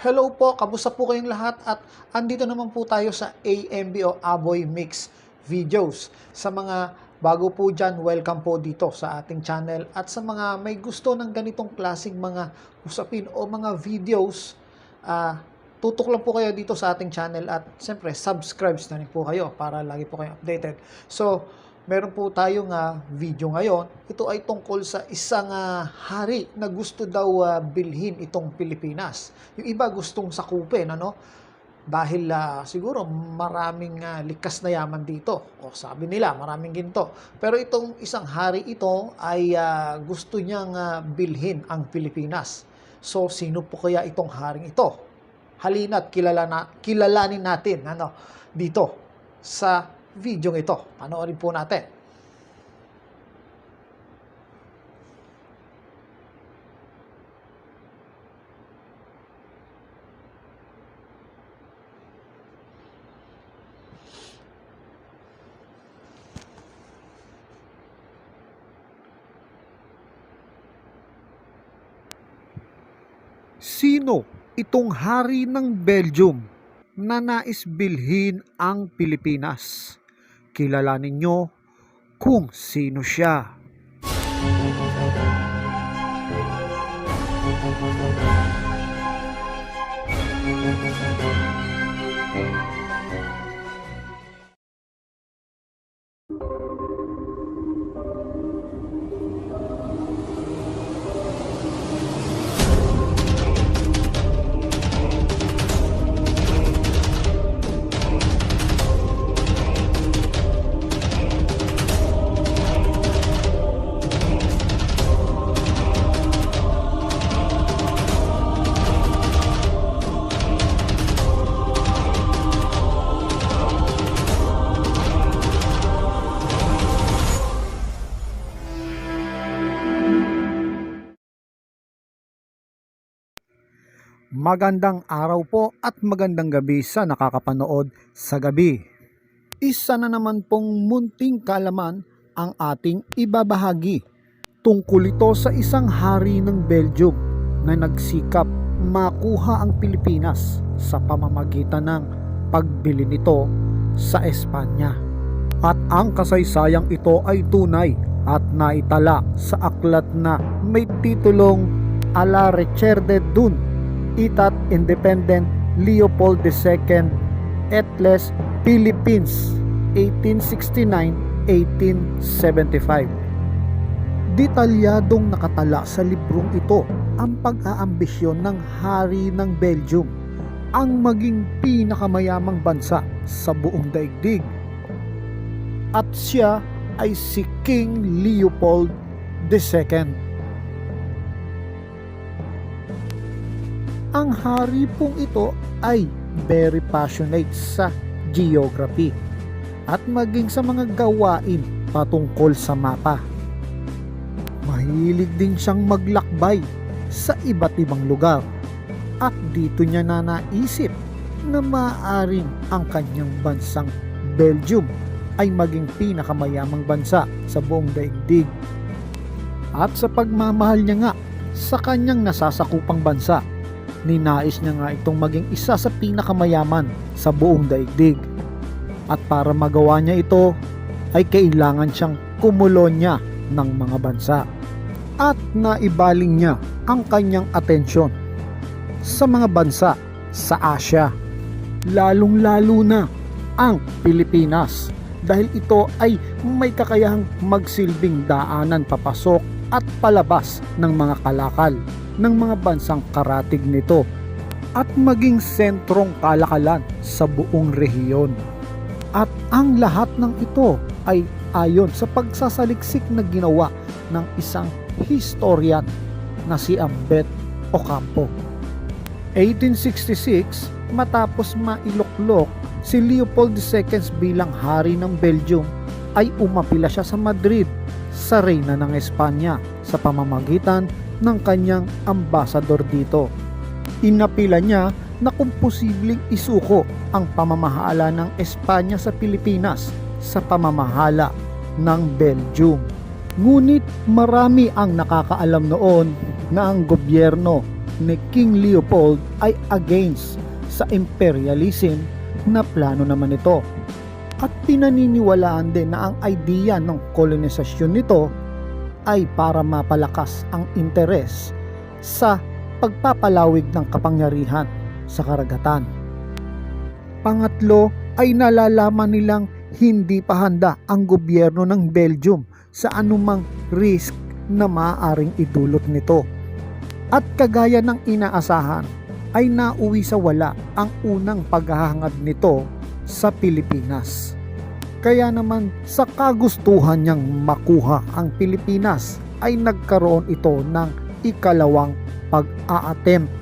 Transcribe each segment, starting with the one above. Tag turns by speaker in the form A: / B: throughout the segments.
A: Hello po, kamusta po kayong lahat at andito naman po tayo sa AMB o Aboy Mix Videos. Sa mga bago po dyan, welcome po dito sa ating channel at sa mga may gusto ng ganitong klaseng mga usapin o mga videos, ah, tutok lang po kayo dito sa ating channel at siyempre subscribe na rin po kayo para lagi po kayong updated. So, meron po tayong ah, video ngayon. Ito ay tungkol sa isang ah, hari na gusto daw ah, bilhin itong Pilipinas. Yung iba gustong sakupin, ano? Dahil ah, siguro maraming ah, likas na yaman dito. O sabi nila, maraming ginto. Pero itong isang hari ito ay ah, gusto niyang ah, bilhin ang Pilipinas. So, sino po kaya itong haring ito? halina't kilala na, kilalanin natin ano, dito sa video ito. Panoorin po natin.
B: Sino itong hari ng Belgium na nais bilhin ang Pilipinas? Kilalanin nyo kung sino siya. Magandang araw po at magandang gabi sa nakakapanood sa gabi. Isa na naman pong munting kalaman ang ating ibabahagi. Tungkol ito sa isang hari ng Belgium na nagsikap makuha ang Pilipinas sa pamamagitan ng pagbili nito sa Espanya. At ang kasaysayang ito ay tunay at naitala sa aklat na may titulong A la Recherche d'un Itat Independent Leopold II Etles Philippines 1869-1875 Detalyadong nakatala sa librong ito ang pag-aambisyon ng hari ng Belgium ang maging pinakamayamang bansa sa buong daigdig. At siya ay si King Leopold II. Ang hari pong ito ay very passionate sa geography at maging sa mga gawain patungkol sa mapa. Mahilig din siyang maglakbay sa iba't ibang lugar at dito niya na naisip na maaaring ang kanyang bansang Belgium ay maging pinakamayamang bansa sa buong daigdig. At sa pagmamahal niya nga sa kanyang nasasakupang bansa, ninais niya nga itong maging isa sa pinakamayaman sa buong daigdig. At para magawa niya ito, ay kailangan siyang kumolonya ng mga bansa. At naibaling niya ang kanyang atensyon sa mga bansa sa Asia. Lalong-lalo na ang Pilipinas dahil ito ay may kakayahang magsilbing daanan papasok at palabas ng mga kalakal ng mga bansang karatig nito at maging sentrong kalakalan sa buong rehiyon. At ang lahat ng ito ay ayon sa pagsasaliksik na ginawa ng isang historian na si Ambet Ocampo. 1866, matapos mailuklok si Leopold II bilang hari ng Belgium, ay umapila siya sa Madrid sa reyna ng Espanya sa pamamagitan ng kanyang ambasador dito. Inapila niya na kung posibleng isuko ang pamamahala ng Espanya sa Pilipinas sa pamamahala ng Belgium. Ngunit marami ang nakakaalam noon na ang gobyerno ni King Leopold ay against sa imperialism na plano naman ito. At pinaniniwalaan din na ang idea ng kolonisasyon nito ay para mapalakas ang interes sa pagpapalawig ng kapangyarihan sa karagatan. Pangatlo ay nalalaman nilang hindi pa handa ang gobyerno ng Belgium sa anumang risk na maaaring idulot nito. At kagaya ng inaasahan, ay nauwi sa wala ang unang paghahangad nito sa Pilipinas. Kaya naman sa kagustuhan niyang makuha ang Pilipinas ay nagkaroon ito ng ikalawang pag-a-attempt.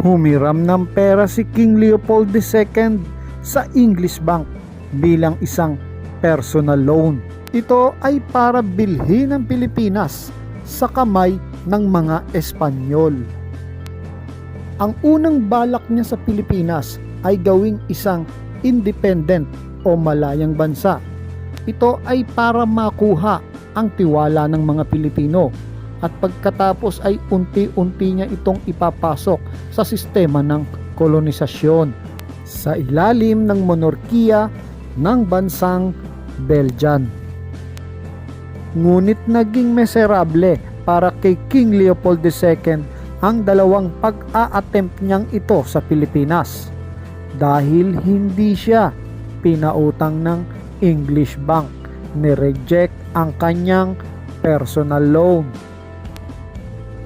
B: Humiram ng pera si King Leopold II sa English Bank bilang isang personal loan. Ito ay para bilhin ang Pilipinas sa kamay ng mga Espanyol. Ang unang balak niya sa Pilipinas ay gawing isang independent o malayang bansa. Ito ay para makuha ang tiwala ng mga Pilipino at pagkatapos ay unti-unti niya itong ipapasok sa sistema ng kolonisasyon sa ilalim ng monarkiya ng bansang Belgian. Ngunit naging miserable para kay King Leopold II ang dalawang pag-a-attempt niyang ito sa Pilipinas dahil hindi siya pinautang ng English Bank ni-reject ang kanyang personal loan.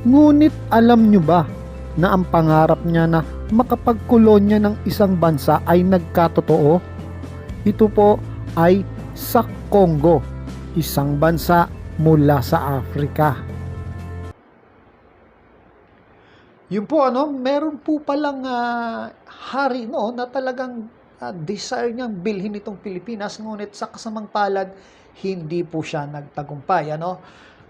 B: Ngunit alam nyo ba na ang pangarap niya na makapagkolonya ng isang bansa ay nagkatotoo? Ito po ay sa Congo, isang bansa mula sa Afrika.
A: Yun po ano, meron po palang ah, hari no na talagang ah, desire niyang bilhin itong Pilipinas ngunit sa kasamang palad hindi po siya nagtagumpay ano.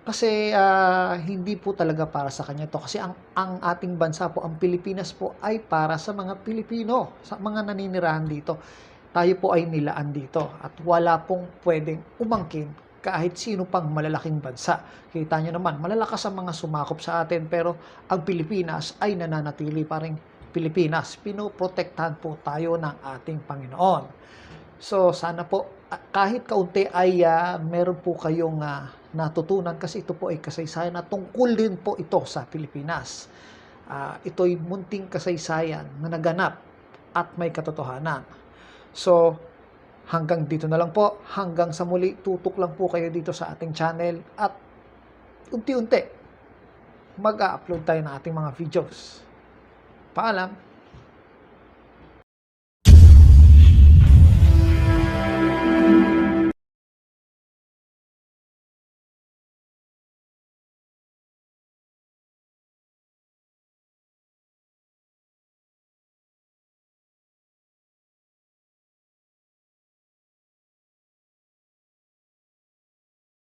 A: Kasi ah, hindi po talaga para sa kanya to kasi ang ang ating bansa po, ang Pilipinas po ay para sa mga Pilipino, sa mga naninirahan dito. Tayo po ay nilaan dito at wala pong pwedeng umangkin kahit sino pang malalaking bansa. Kita nyo naman, malalakas ang mga sumakop sa atin pero ang Pilipinas ay nananatili pa rin Pilipinas. Pinoprotektahan po tayo ng ating Panginoon. So sana po ah, kahit kaunti ay ah, meron po kayong ah, natutunan kasi ito po ay kasaysayan na tungkol din po ito sa Pilipinas. Ah, ito'y munting kasaysayan na naganap at may katotohanan. So, hanggang dito na lang po. Hanggang sa muli, tutok lang po kayo dito sa ating channel at unti-unti mag-upload tayo ng ating mga videos. Paalam!